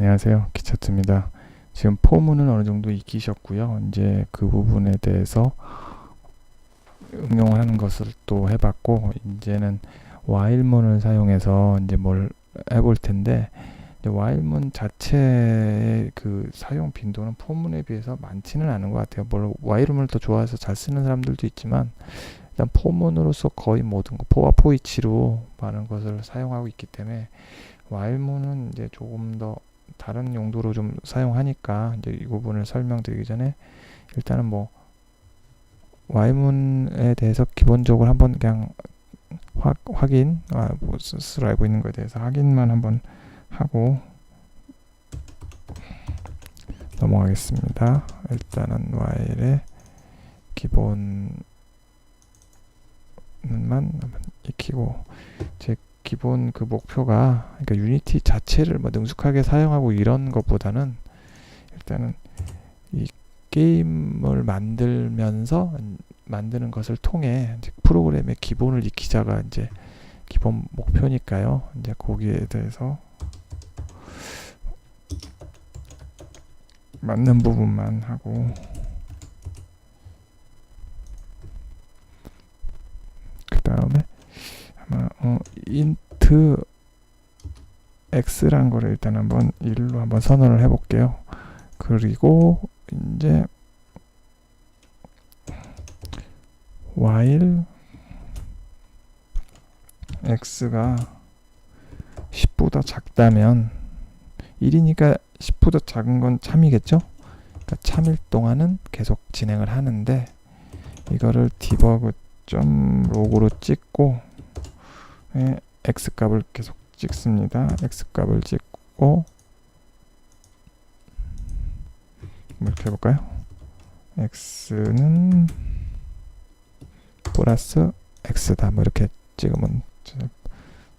안녕하세요. 기차트입니다. 지금 포문은 어느 정도 익히셨고요. 이제 그 부분에 대해서 응용을 하는 것을 또 해봤고, 이제는 와일문을 사용해서 이제 뭘 해볼 텐데, 와일문 자체의 그 사용 빈도는 포문에 비해서 많지는 않은 것 같아요. 뭘 와일문을 더 좋아해서 잘 쓰는 사람들도 있지만, 일단 포문으로서 거의 모든 거, 포와 포이치로 많은 것을 사용하고 있기 때문에, 와일문은 이제 조금 더 다른 용도로 좀 사용하니까 이제 이 부분을 설명드리기 전에 일단은 뭐 와일문에 대해서 기본적으로 한번 그냥 확, 확인 아, 뭐 스스로 알고 있는 거에 대해서 확인만 한번 하고 넘어가겠습니다. 일단은 와일의 기본만 익히고 제 기본 그 목표가 그러니까 유니티 자체를 뭐 능숙하게 사용하고 이런 것보다는 일단은 이 게임을 만들면서 만드는 것을 통해 프로그램의 기본을 익히자가 이제 기본 목표니까요. 이제 거기에 대해서 맞는 부분만 하고 그 다음에 아마 어, 인트 x란 거를 일단 한번 1로 한번 선언을 해 볼게요. 그리고 이제 while x가 10보다 작다면 1이니까 10보다 작은 건 참이겠죠? 그러니까 참일 동안은 계속 진행을 하는데 이거를 디버그 점 로그로 찍고 예, x 값을 계속 찍습니다. x 값을 찍고 이렇게 해볼까요? x는 플러스 x다. 뭐 이렇게 찍으면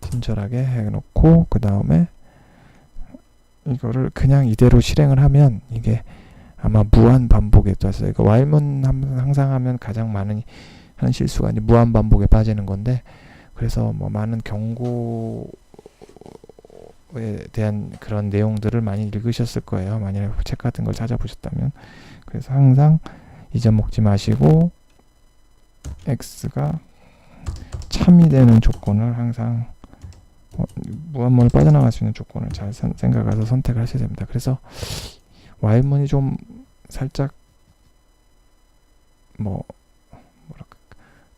친절하게 해놓고 그 다음에 이거를 그냥 이대로 실행을 하면 이게 아마 무한 반복에 따라서 이거 while문 항상 하면 가장 많은 하는 실수가 이제 무한 반복에 빠지는 건데 그래서 뭐 많은 경고에 대한 그런 내용들을 많이 읽으셨을 거예요. 만약에 책 같은 걸 찾아보셨다면. 그래서 항상 잊어먹지 마시고 x가 참이 되는 조건을 항상 어, 무한문을 빠져나갈 수 있는 조건을 잘 선, 생각해서 선택을 하셔야 됩니다. 그래서 while문이 좀 살짝 뭐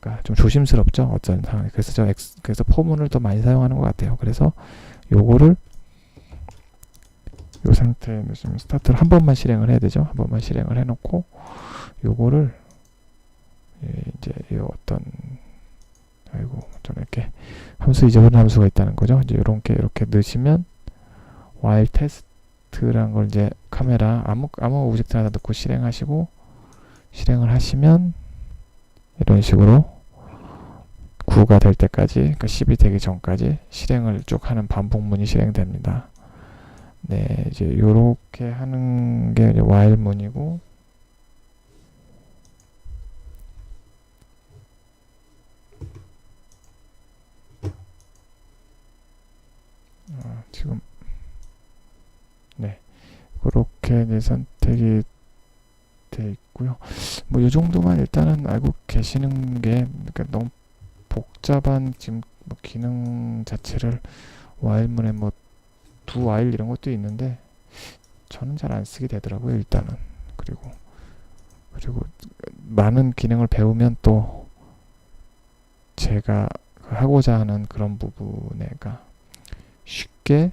그러니까 좀 조심스럽죠? 어떤 상황에 그래서 저 X, 그래서 포문을 더 많이 사용하는 것 같아요. 그래서 요거를 요 상태에 놓으면 스타트를 한 번만 실행을 해야 되죠? 한 번만 실행을 해놓고 요거를 예, 이제 요 어떤 아이고 저는 이렇게 함수 잊어버린 함수가 있다는 거죠? 이제 요렇게 이렇게 넣으시면 while test라는 걸 이제 카메라 아무 아무 오브젝트 하나 넣고 실행하시고 실행을 하시면 이런 식으로 9가 될 때까지 그러니까 10이 되기 전까지 실행을 쭉 하는 반복문이 실행됩니다. 네, 이제 요렇게 하는 게 while문이고 아, 지금 네 그렇게 내 선택이 돼 있고요. 뭐 이 정도만 일단은 알고 계시는 게 그러니까 너무 복잡한 지금 뭐 기능 자체를 와일문에 뭐 두 와일 이런 것도 있는데 저는 잘 안 쓰게 되더라고요 일단은 그리고 그리고 많은 기능을 배우면 또 제가 하고자 하는 그런 부분에가 쉽게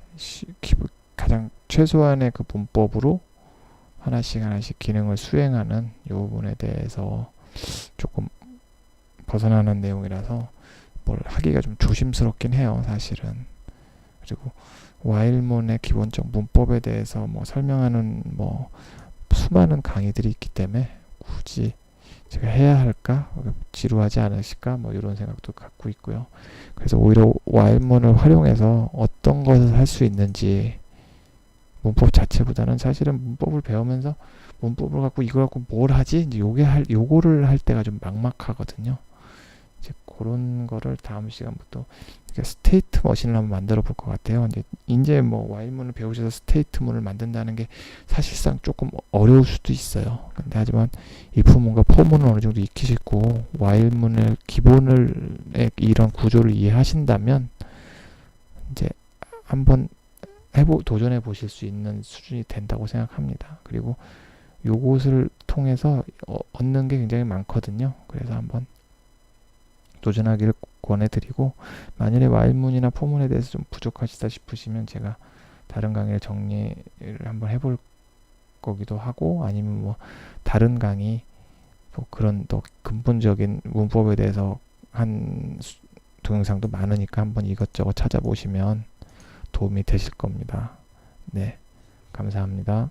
가장 최소한의 그 문법으로 하나씩 하나씩 기능을 수행하는 이 부분에 대해서 조금 벗어나는 내용이라서 뭘 하기가 좀 조심스럽긴 해요 사실은. 그리고 와일문의 기본적 문법에 대해서 뭐 설명하는 뭐 수많은 강의들이 있기 때문에 굳이 제가 해야 할까? 지루하지 않으실까? 뭐 이런 생각도 갖고 있고요. 그래서 오히려 와일문을 활용해서 어떤 것을 할 수 있는지 문법 자체보다는 사실은 문법을 배우면서 문법을 갖고 이걸 갖고 뭘 하지? 이제 요게 할 요거를 할 때가 좀 막막하거든요. 이제 그런 거를 다음 시간부터 스테이트 머신을 한번 만들어 볼 것 같아요. 이제 이제 뭐 와일문을 배우셔서 스테이트 문을 만든다는 게 사실상 조금 어려울 수도 있어요. 근데 하지만 if문과 for문을 어느 정도 익히시고 와일문의 기본을 의 이런 구조를 이해하신다면 이제 한번 해보 도전해 보실 수 있는 수준이 된다고 생각합니다. 그리고 요것을 통해서 어, 얻는 게 굉장히 많거든요. 그래서 한번 도전하기를 권해드리고 만일에 와일문이나 포문에 대해서 좀 부족하시다 싶으시면 제가 다른 강의를 정리를 한번 해볼 거기도 하고 아니면 뭐 다른 강의 뭐 그런 더 근본적인 문법에 대해서 한 수- 동영상도 많으니까 한번 이것저것 찾아보시면 도움이 되실 겁니다. 네, 감사합니다.